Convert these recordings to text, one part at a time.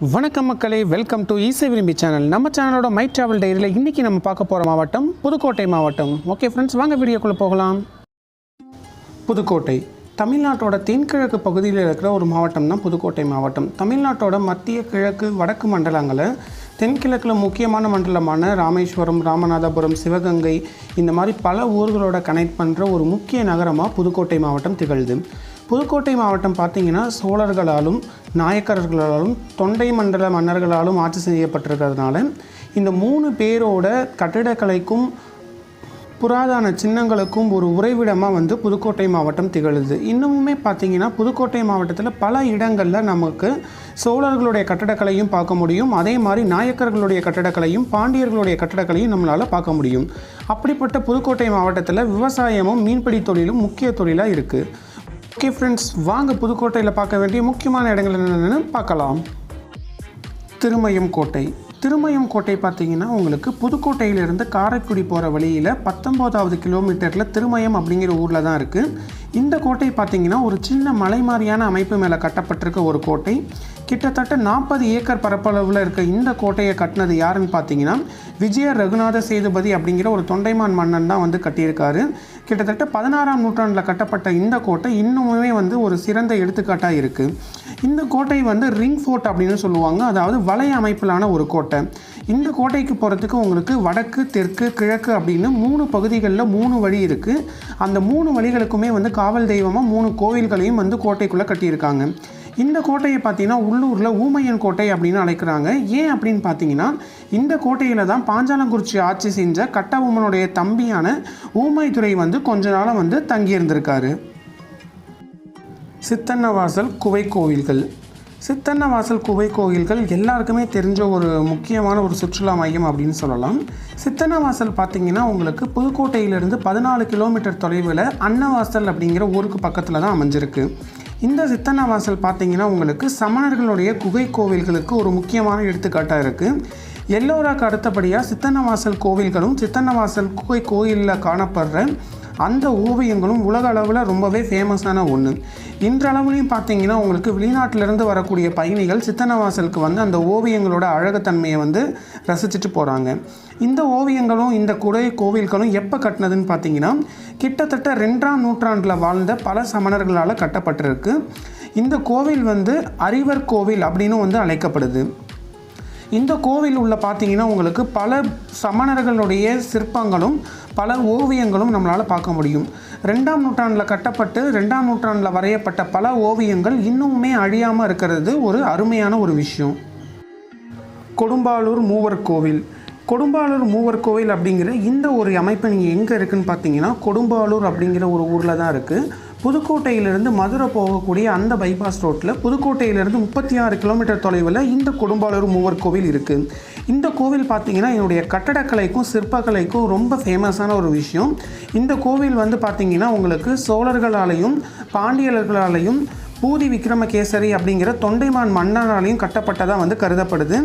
வணக்கம் மக்களே welcome to ஈசை விரும்பி சேனல் நம்ம சேனலோட மை டிராவல் டைரியில் இன்றைக்கி நம்ம பார்க்க போகிற மாவட்டம் புதுக்கோட்டை மாவட்டம். ஓகே ஃப்ரெண்ட்ஸ் வாங்க வீடியோக்குள்ளே போகலாம். புதுக்கோட்டை. தமிழ்நாட்டோட தென்கிழக்கு பகுதியில் இருக்கிற ஒரு மாவட்டம் தான் புதுக்கோட்டை மாவட்டம். தமிழ்நாட்டோட மத்திய கிழக்கு வடக்கு மண்டலங்களை தென்கிழக்கில் முக்கியமான மண்டலமான ராமேஸ்வரம் ராமநாதபுரம் சிவகங்கை இந்த மாதிரி பல ஊர்களோட கனெக்ட் பண்ணுற ஒரு முக்கிய நகரமாக புதுக்கோட்டை மாவட்டம் திகழ்து. புதுக்கோட்டை மாவட்டம் பார்த்தீங்கன்னா சோழர்களாலும் நாயக்கர்களாலும் தொண்டை மண்டல மன்னர்களாலும் ஆட்சி செய்யப்பட்டிருக்கிறதுனால இந்த மூணு பேரோட கட்டிடக்கலைக்கும் புராதன சின்னங்களுக்கும் ஒரு உறைவிடமாக வந்து புதுக்கோட்டை மாவட்டம் திகழுது. இன்னமுமே பார்த்தீங்கன்னா புதுக்கோட்டை மாவட்டத்தில் பல இடங்களில் நமக்கு சோழர்களுடைய கட்டடக்கலையும் பார்க்க முடியும். அதே மாதிரி நாயக்கர்களுடைய கட்டடக்கலையும் பாண்டியர்களுடைய கட்டடக்கலையும் நம்மளால் பார்க்க முடியும். அப்படிப்பட்ட புதுக்கோட்டை மாவட்டத்தில் விவசாயமும் மீன்பிடி தொழிலும் முக்கிய தொழிலாக இருக்குது ஓகே ஃப்ரெண்ட்ஸ் வாங்க புதுக்கோட்டையில் பார்க்க வேண்டிய முக்கியமான இடங்கள் என்னென்னு பார்க்கலாம். திருமயம் கோட்டை திருமயம் கோட்டை பார்த்தீங்கன்னா உங்களுக்கு புதுக்கோட்டையிலிருந்து காரைக்குடி போகிற வழியில் பத்தொம்போதாவது கிலோமீட்டரில் திருமயம் அப்படிங்கிற ஊரில் தான் இருக்குது இந்த கோட்டை பார்த்தீங்கன்னா ஒரு சின்ன மலை மாதிரியான அமைப்பு மேலே கட்டப்பட்டிருக்க ஒரு கோட்டை. கிட்டத்தட்ட நாற்பது ஏக்கர் பரப்பளவில் இருக்க இந்த கோட்டையை கட்டினது யாருன்னு பார்த்தீங்கன்னா விஜய ரகுநாத சேதுபதி அப்படிங்கிற ஒரு தொண்டைமான் மன்னன் தான் வந்து கட்டியிருக்காரு. கிட்டத்தட்ட பதினாறாம் நூற்றாண்டில் கட்டப்பட்ட இந்த கோட்டை இன்னுமே வந்து ஒரு சிறந்த எடுத்துக்காட்டாக இருக்குது இந்த கோட்டை வந்து ரிங் ஃபோர்ட் அப்படின்னு சொல்லுவாங்க. அதாவது வலை அமைப்பிலான ஒரு கோட்டை. இந்த கோட்டைக்கு போகிறதுக்கு உங்களுக்கு வடக்கு தெற்கு கிழக்கு அப்படின்னு மூணு பகுதிகளில் மூணு வழி இருக்குது அந்த மூணு வழிகளுக்குமே வந்து காவல் தெய்வமாக மூணு கோவில்களையும் வந்து கோட்டைக்குள்ளே கட்டியிருக்காங்க. இந்த கோட்டையை பார்த்தீங்கன்னா உள்ளூரில் ஊமையன் கோட்டை அப்படின்னு அழைக்கிறாங்க. ஏன் அப்படின்னு பார்த்தீங்கன்னா இந்த கோட்டையில் தான் பாஞ்சாலங்குறிச்சி ஆட்சி செஞ்ச கட்டபொம்மனுடைய தம்பியான ஊமைத்துறை வந்து கொஞ்ச நாளாக வந்து தங்கியிருந்திருக்காரு. சித்தன்னவாசல் குவை கோவில்கள் சித்தன்னவாசல் குவை கோவில்கள் எல்லாருக்குமே தெரிஞ்ச ஒரு முக்கியமான ஒரு சுற்றுலா மையம் அப்படின்னு சொல்லலாம். சித்தன்னவாசல் பார்த்தீங்கன்னா உங்களுக்கு புதுக்கோட்டையிலிருந்து பதினாலு கிலோமீட்டர் தொலைவில் அன்னவாசல் அப்படிங்கிற ஊருக்கு பக்கத்தில் தான் அமைஞ்சிருக்கு. இந்த சித்தன்னவாசல் பார்த்தீங்கன்னா உங்களுக்கு சமணர்களுடைய குகை கோவில்களுக்கு ஒரு முக்கியமான எடுத்துக்காட்டாக இருக்குது எல்லோராக்கு அடுத்தபடியாக சித்தன்னவாசல் கோவில்களும் சித்தன்னவாசல் குகை கோயிலில் காணப்படுற அந்த ஓவியங்களும் உலக அளவில் ரொம்பவே ஃபேமஸான ஒன்று இன்றளவுலையும் பார்த்தீங்கன்னா உங்களுக்கு வெளிநாட்டிலிருந்து வரக்கூடிய பயணிகள் சித்தனவாசலுக்கு வந்து அந்த ஓவியங்களோட அழகுத்தன்மையை வந்து ரசிச்சுட்டு போகிறாங்க இந்த ஓவியங்களும் இந்த குடை கோவில்களும் எப்போ கட்டினதுன்னு பார்த்தீங்கன்னா கிட்டத்தட்ட ரெண்டாம் நூற்றாண்டில் வாழ்ந்த பல சமணர்களால் கட்டப்பட்டிருக்கு. இந்த கோவில் வந்து அறிவர் கோவில் அப்படின்னு வந்து அழைக்கப்படுது. இந்த கோவில் உள்ள பார்த்தீங்கன்னா உங்களுக்கு பல சமணர்களுடைய சிற்பங்களும் பல ஓவியங்களும் நம்மளால் பார்க்க முடியும். ரெண்டாம் நூற்றாண்டில் கட்டப்பட்டு ரெண்டாம் நூற்றாண்டில் வரையப்பட்ட பல ஓவியங்கள் இன்னுமே அழியாமல் இருக்கிறது ஒரு அருமையான ஒரு விஷயம். கொடும்பாலூர் மூவர் கோவில். கொடும்பாலூர் மூவர் கோவில் அப்படிங்கிற இந்த ஒரு அமைப்பு நீங்கள் எங்கே இருக்குதுன்னு பார்த்தீங்கன்னா கொடும்பாலூர் அப்படிங்கிற ஒரு ஊரில் தான் இருக்குது புதுக்கோட்டையிலிருந்து மதுரை போகக்கூடிய அந்த பைபாஸ் ரோட்டில் புதுக்கோட்டையிலிருந்து முப்பத்தி ஆறு கிலோமீட்டர் தொலைவில் இந்த கொடும்பாலூர் மூவர் கோவில் இருக்குது இந்த கோவில் பார்த்தீங்கன்னா என்னுடைய கட்டடக்கலைக்கும் சிற்பக்கலைக்கும் ரொம்ப ஃபேமஸான ஒரு விஷயம். இந்த கோவில் வந்து பார்த்தீங்கன்னா உங்களுக்கு சோழர்களாலையும் பாண்டியர்களாலையும் பூதி விக்ரமகேசரி அப்படிங்கிற தொண்டைமான் மன்னராலையும் கட்டப்பட்டதாக வந்து கருதப்படுது.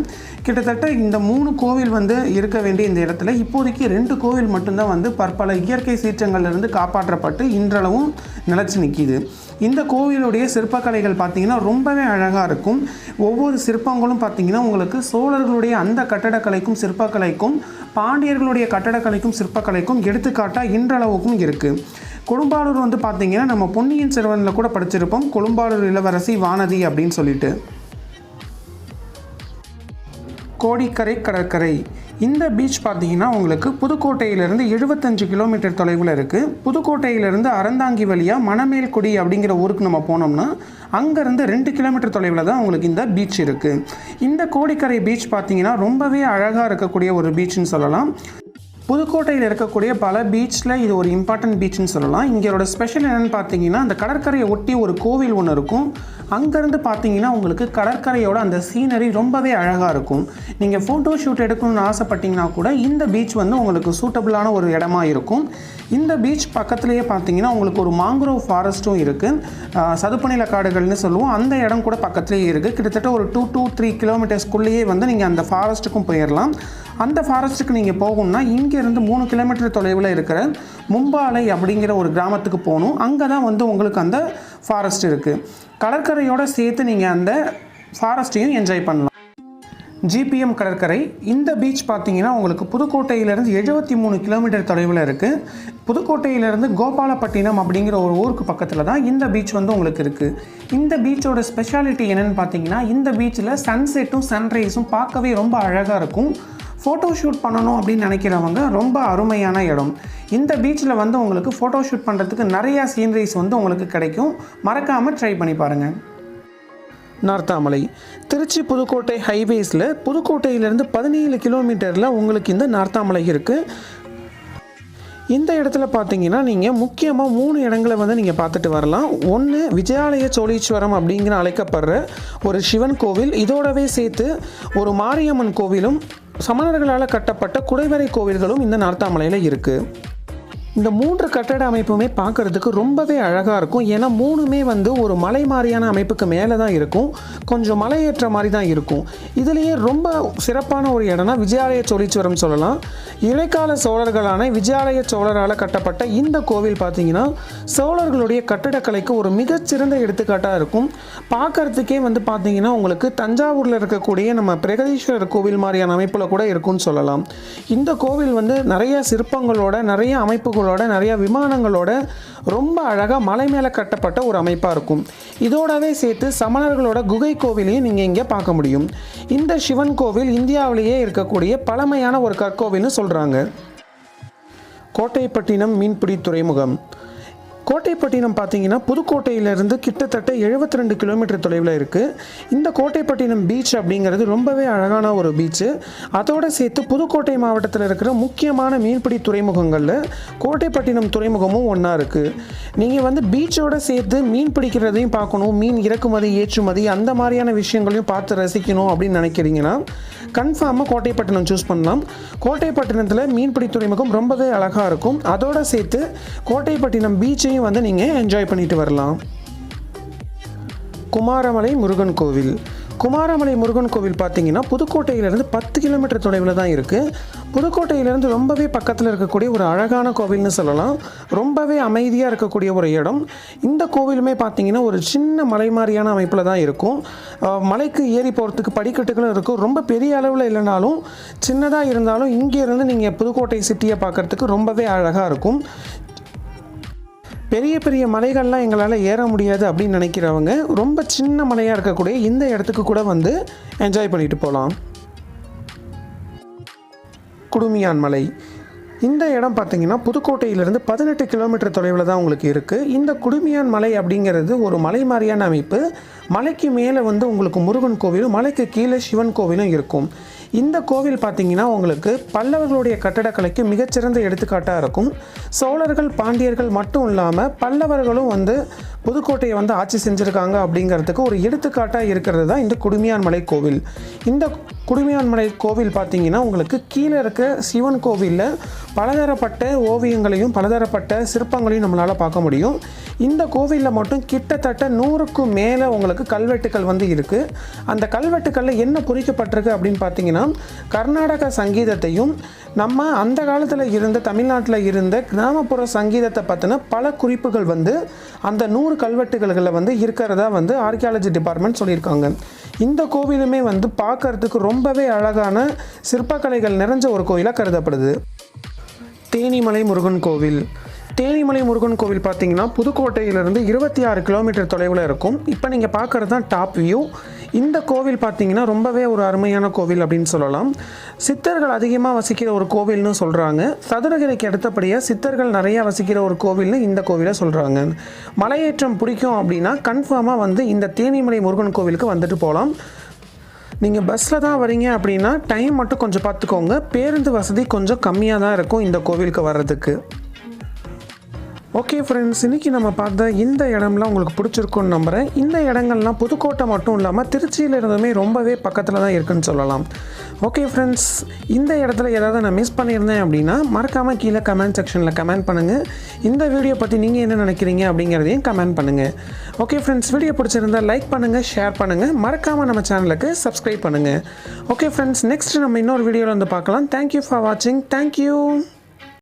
கிட்டத்தட்ட இந்த மூணு கோவில் வந்து இருக்க வேண்டிய இந்த இடத்துல இப்போதைக்கு ரெண்டு கோவில் மட்டும்தான் வந்து பற்பல இயற்கை சீற்றங்கள்லேருந்து காப்பாற்றப்பட்டு இன்றளவும் நிலச்சி நிற்கிது இந்த கோவிலுடைய சிற்பக்கலைகள் பார்த்திங்கன்னா ரொம்பவே அழகாக இருக்கும். ஒவ்வொரு சிற்பங்களும் பார்த்தீங்கன்னா உங்களுக்கு சோழர்களுடைய அந்த கட்டடக்கலைக்கும் சிற்பக்கலைக்கும் பாண்டியர்களுடைய கட்டடக்கலைக்கும் சிற்பக்கலைக்கும் எடுத்துக்காட்டாக இன்றளவுக்கும் இருக்குது கொடும்பாளூர் வந்து பார்த்திங்கன்னா நம்ம பொன்னியின் செல்வனில் கூட படிச்சிருப்போம். கொடும்பாளூர் இளவரசி வானதி அப்படின்னு சொல்லிட்டு. கோடிக்கரை கடற்கரை. இந்த பீச் பார்த்தீங்கன்னா உங்களுக்கு புதுக்கோட்டையிலேருந்து எழுபத்தஞ்சு கிலோமீட்டர் தொலைவில் இருக்குது புதுக்கோட்டையிலேருந்து அறந்தாங்கி வழியாக மணமேல்குடி அப்படிங்கிற ஊருக்கு நம்ம போனோம்னா அங்கேருந்து ரெண்டு கிலோமீட்டர் தொலைவில் தான் உங்களுக்கு இந்த பீச் இருக்குது இந்த கோடிக்கரை பீச் பார்த்தீங்கன்னா ரொம்பவே அழகாக இருக்கக்கூடிய ஒரு பீச்சுன்னு சொல்லலாம். புதுக்கோட்டையில் இருக்கக்கூடிய பல பீச்சில் இது ஒரு இம்பார்ட்டன்ட் பீச்னு சொல்லலாம். இங்கேயோட ஸ்பெஷல் என்னென்னு பார்த்தீங்கன்னா அந்த கடற்கரையை ஒட்டி ஒரு கோவில் ஒன்று இருக்கும். அங்கேருந்து பார்த்தீங்கன்னா உங்களுக்கு கடற்கரையோட அந்த சீனரி ரொம்பவே அழகாக இருக்கும். நீங்கள் ஃபோட்டோ ஷூட் எடுக்கணும்னு ஆசைப்பட்டீங்கன்னா கூட இந்த பீச் வந்து உங்களுக்கு சூட்டபுளான ஒரு இடமா இருக்கும். இந்த பீச் பக்கத்துலேயே பார்த்தீங்கன்னா உங்களுக்கு ஒரு மாங்குரோவ் ஃபாரஸ்ட்டும் இருக்குது சதுப்புநில காடுகள்னு சொல்லுவோம். அந்த இடம் கூட பக்கத்துலேயே இருக்குது கிட்டத்தட்ட ஒரு டூ டூ த்ரீ கிலோமீட்டர்ஸ்குள்ளேயே வந்து நீங்கள் அந்த ஃபாரஸ்ட்டுக்கும் போயிடலாம் அந்த ஃபாரஸ்ட்டுக்கு நீங்கள் போகணும்னா இங்கேருந்து மூணு கிலோமீட்டர் தொலைவில் இருக்கிற மும்பாலை அப்படிங்கிற ஒரு கிராமத்துக்கு போகணும். அங்கே தான் வந்து உங்களுக்கு அந்த ஃபாரஸ்ட் இருக்குது கடற்கரையோடு சேர்த்து நீங்கள் அந்த ஃபாரஸ்ட்டையும் என்ஜாய் பண்ணலாம். ஜிபிஎம் கடற்கரை. இந்த பீச் பார்த்தீங்கன்னா உங்களுக்கு புதுக்கோட்டையிலேருந்து எழுபத்தி மூணு கிலோமீட்டர் தொலைவில் இருக்குது புதுக்கோட்டையிலேருந்து கோபாலப்பட்டினம் அப்படிங்கிற ஒரு ஊருக்கு பக்கத்தில் தான் இந்த பீச் வந்து உங்களுக்கு இருக்குது இந்த பீச்சோட ஸ்பெஷாலிட்டி என்னென்னு பார்த்தீங்கன்னா இந்த பீச்சில் சன்செட்டும் சன்ரைஸும் பார்க்கவே ரொம்ப அழகாக இருக்கும். ஃபோட்டோ ஷூட் பண்ணணும் அப்படின்னு நினைக்கிறவங்க ரொம்ப அருமையான இடம். இந்த பீச்சில் வந்து உங்களுக்கு ஃபோட்டோ ஷூட் பண்ணுறதுக்கு நிறையா சீனரிஸ் வந்து உங்களுக்கு கிடைக்கும். மறக்காமல் ட்ரை பண்ணி பாருங்கள் நார்த்தாமலை. திருச்சி புதுக்கோட்டை ஹைவேஸில் புதுக்கோட்டையிலேருந்து பதினேழு கிலோமீட்டரில் உங்களுக்கு இந்த நார்த்தாமலை இருக்குது இந்த இடத்துல பார்த்தீங்கன்னா நீங்கள் முக்கியமாக மூணு இடங்களை வந்து நீங்கள் பார்த்துட்டு வரலாம். ஒன்று விஜயாலய சோழீஸ்வரம் அப்படிங்கிற அழைக்கப்படுற ஒரு சிவன் கோவில். இதோடவே சேர்த்து ஒரு மாரியம்மன் கோவிலும் சமணர்களால் கட்டப்பட்ட குடைவரை கோவில்களும் இந்த நார்த்தாமலையில் இருக்குது இந்த மூன்று கட்டட அமைப்புமே பார்க்குறதுக்கு ரொம்பவே அழகாக இருக்கும். ஏன்னா மூணுமே வந்து ஒரு மலை மாதிரியான அமைப்புக்கு மேலே தான் இருக்கும். கொஞ்சம் மலையேற்ற மாதிரி தான் இருக்கும். இதுலேயே ரொம்ப சிறப்பான ஒரு இடம்னா விஜயாலய சோழீச்சுவரம் சொல்லலாம். இடைக்கால சோழர்களான விஜயாலய சோழரால் கட்டப்பட்ட இந்த கோவில் பார்த்தீங்கன்னா சோழர்களுடைய கட்டிடக்கலைக்கு ஒரு மிகச்சிறந்த எடுத்துக்காட்டாக இருக்கும். பார்க்குறதுக்கே வந்து பார்த்தீங்கன்னா உங்களுக்கு தஞ்சாவூரில் இருக்கக்கூடிய நம்ம பிரகதீஸ்வரர் கோவில் மாதிரியான அமைப்பில் கூட இருக்கும்னு சொல்லலாம். இந்த கோவில் வந்து நிறைய சிற்பங்களோட நிறைய அமைப்புகளோட நிறைய விமானங்களோட ரொம்ப அழகாக மலை மேலே கட்டப்பட்ட ஒரு அமைப்பாக இருக்கும். இதோடவே சேர்த்து சமணர்களோட குகை கோவிலையும் நீங்கள் இங்கே பார்க்க முடியும். இந்த சிவன் கோவில் இந்தியாவிலேயே இருக்கக்கூடிய பழமையான ஒரு கற்கோவில்னு சொல்கிறாங்க கோட்டைப்பட்டினம் மீன்பிடி துறைமுகம். கோட்டைப்பட்டினம் பார்த்தீங்கன்னா புதுக்கோட்டையிலேருந்து கிட்டத்தட்ட 72 ரெண்டு கிலோமீட்டர் தொலைவில் இருக்குது இந்த கோட்டைப்பட்டினம் பீச் அப்படிங்கிறது ரொம்பவே அழகான ஒரு பீச்சு அதோடு சேர்த்து புதுக்கோட்டை மாவட்டத்தில் இருக்கிற முக்கியமான மீன்பிடி துறைமுகங்களில் கோட்டைப்பட்டினம் துறைமுகமும் ஒன்றா இருக்குது நீங்கள் வந்து பீச்சோட சேர்த்து மீன் பிடிக்கிறதையும் பார்க்கணும் மீன் இறக்குமதி ஏற்றுமதி அந்த மாதிரியான விஷயங்களையும் பார்த்து ரசிக்கணும் அப்படின்னு நினைக்கிறீங்கன்னா கன்ஃபார்மாக கோட்டைப்பட்டினம் சூஸ் பண்ணலாம். கோட்டைப்பட்டினத்தில் மீன்பிடி துறைமுகம் ரொம்பவே அழகாக இருக்கும். அதோடு சேர்த்து கோட்டைப்பட்டினம் பீச்சையும் வந்து நீங்கள் என்ஜாய் பண்ணிட்டு வரலாம். குமாரமலை முருகன் கோவில். குமாரமலை முருகன் கோவில் பார்த்தீங்கன்னா புதுக்கோட்டையிலேருந்து பத்து கிலோமீட்டர் தொலைவில் தான் இருக்குது புதுக்கோட்டையிலேருந்து ரொம்பவே பக்கத்தில் இருக்கக்கூடிய ஒரு அழகான கோவில்னு சொல்லலாம். ரொம்பவே அமைதியாக இருக்கக்கூடிய ஒரு இடம். இந்த கோவிலுமே பார்த்தீங்கன்னா ஒரு சின்ன மலை மாதிரியான அமைப்பில் தான் இருக்கும். மலைக்கு ஏறி போகிறதுக்கு படிக்கட்டுகளும் இருக்கும். ரொம்ப பெரிய அளவில் இல்லைனாலும் சின்னதாக இருந்தாலும் இங்கேருந்து நீங்கள் புதுக்கோட்டை சிட்டியை பார்க்குறதுக்கு ரொம்பவே அழகாக இருக்கும். பெரிய பெரிய மலைகள்லாம் எங்களால் ஏற முடியாது அப்படின்னு நினைக்கிறவங்க ரொம்ப சின்ன மலையாக இருக்கக்கூடிய இந்த இடத்துக்கு கூட வந்து என்ஜாய் பண்ணிட்டு போகலாம் குடுமியான் மலை. இந்த இடம் பார்த்தீங்கன்னா புதுக்கோட்டையிலேருந்து பதினெட்டு கிலோமீட்டர் தொலைவில் தான் உங்களுக்கு இருக்குது இந்த குடுமியான் மலை அப்படிங்கிறது ஒரு மலை மாதிரியான அமைப்பு. மலைக்கு மேலே வந்து உங்களுக்கு முருகன் கோவிலும் மலைக்கு கீழே சிவன் கோவிலும் இருக்கும். இந்த கோவில் பார்த்தீங்கன்னா உங்களுக்கு பல்லவர்களுடைய கட்டடக்கலைக்கு மிகச்சிறந்த எடுத்துக்காட்டாக இருக்கும். சோழர்கள் பாண்டியர்கள் மட்டும் இல்லாமல் பல்லவர்களும் வந்து புதுக்கோட்டையை வந்து ஆட்சி செஞ்சுருக்காங்க அப்படிங்கிறதுக்கு ஒரு எடுத்துக்காட்டாக இருக்கிறது தான் இந்த குடுமியான்மலை கோவில். இந்த குடுமையான்மலை கோவில் பார்த்தீங்கன்னா உங்களுக்கு கீழே இருக்க சிவன் கோவிலில் பலதரப்பட்ட ஓவியங்களையும் பலதரப்பட்ட சிற்பங்களையும் நம்மளால் பார்க்க முடியும். இந்த கோவிலில் மட்டும் கிட்டத்தட்ட நூறுக்கும் மேலே உங்களுக்கு கல்வெட்டுக்கள் வந்து இருக்குது அந்த கல்வெட்டுக்களில் என்ன குறிக்கப்பட்டிருக்கு அப்படின்னு பார்த்தீங்கன்னா கர்நாடக சங்கீதத்தையும் நம்ம அந்த காலத்தில் இருந்த தமிழ்நாட்டில் இருந்த கிராமப்புற சங்கீதத்தை பற்றின பல குறிப்புகள் வந்து அந்த நூறு கல்வெட்டுகளில் வந்து இருக்கிறதா வந்து ஆர்கியாலஜி டிபார்ட்மெண்ட் சொல்லியிருக்காங்க. இந்த கோவிலுமே வந்து பார்க்கறதுக்கு ரொம்ப ரொம்பவே அழகான சிற்பக்கலைகள் நிறைஞ்ச ஒரு கோயிலாக கருதப்படுது. தேனிமலை முருகன் கோவில். தேனிமலை முருகன் கோவில் பார்த்தீங்கன்னா புதுக்கோட்டையிலிருந்து இருபத்தி ஆறு கிலோமீட்டர் தொலைவில் இருக்கும். இப்போ நீங்கள் பார்க்குறது தான் டாப் வியூ. இந்த கோவில் பார்த்தீங்கன்னா ரொம்பவே ஒரு அருமையான கோவில் அப்படின்னு சொல்லலாம். சித்தர்கள் அதிகமாக வசிக்கிற ஒரு கோவில்னு சொல்கிறாங்க சதுரகிரிக்கு அடுத்தபடியாக சித்தர்கள் நிறையா வசிக்கிற ஒரு கோவில்னு இந்த கோவிலை சொல்கிறாங்க மலையேற்றம் பிடிக்கும் அப்படின்னா கன்ஃபார்மாக வந்து இந்த தேனிமலை முருகன் கோவிலுக்கு வந்துட்டு போகலாம். நீங்கள் பஸ்ஸில் தான் வரீங்க அப்படின்னா டைம் மட்டும் கொஞ்சம் பார்த்துக்கோங்க. பேருந்து வசதி கொஞ்சம் கம்மியாக தான் இருக்கும் இந்த கோவிலுக்கு வர்றதுக்கு. ஓகே ஃப்ரெண்ட்ஸ் இன்றைக்கி நம்ம பார்த்த இந்த இடம்லாம் உங்களுக்கு பிடிச்சிருக்குன்னு நம்புகிறேன் இந்த இடங்கள்லாம் புதுக்கோட்டை மட்டும் இல்லாமல் திருச்சியில் இருந்துமே ரொம்பவே பக்கத்தில் தான் இருக்குன்னு சொல்லலாம். ஓகே ஃப்ரெண்ட்ஸ் இந்த இடத்துல ஏதாவது நான் மிஸ் பண்ணியிருந்தேன் அப்படின்னா மறக்காமல் கீழே கமெண்ட் செக்ஷனில் கமெண்ட் பண்ணுங்கள் இந்த வீடியோ பற்றி நீங்கள் என்ன நினைக்கிறீங்க அப்படிங்கிறதையும் கமெண்ட் பண்ணுங்கள் ஓகே ஃப்ரெண்ட்ஸ் வீடியோ பிடிச்சிருந்தா லைக் பண்ணுங்கள் ஷேர் பண்ணுங்கள் மறக்காமல் நம்ம சேனலுக்கு சப்ஸ்கிரைப் பண்ணுங்கள் ஓகே ஃப்ரெண்ட்ஸ் நெக்ஸ்ட் நம்ம இன்னொரு வீடியோவில் வந்து பார்க்கலாம். தேங்க்யூ ஃபார் வாட்சிங் தேங்க்யூ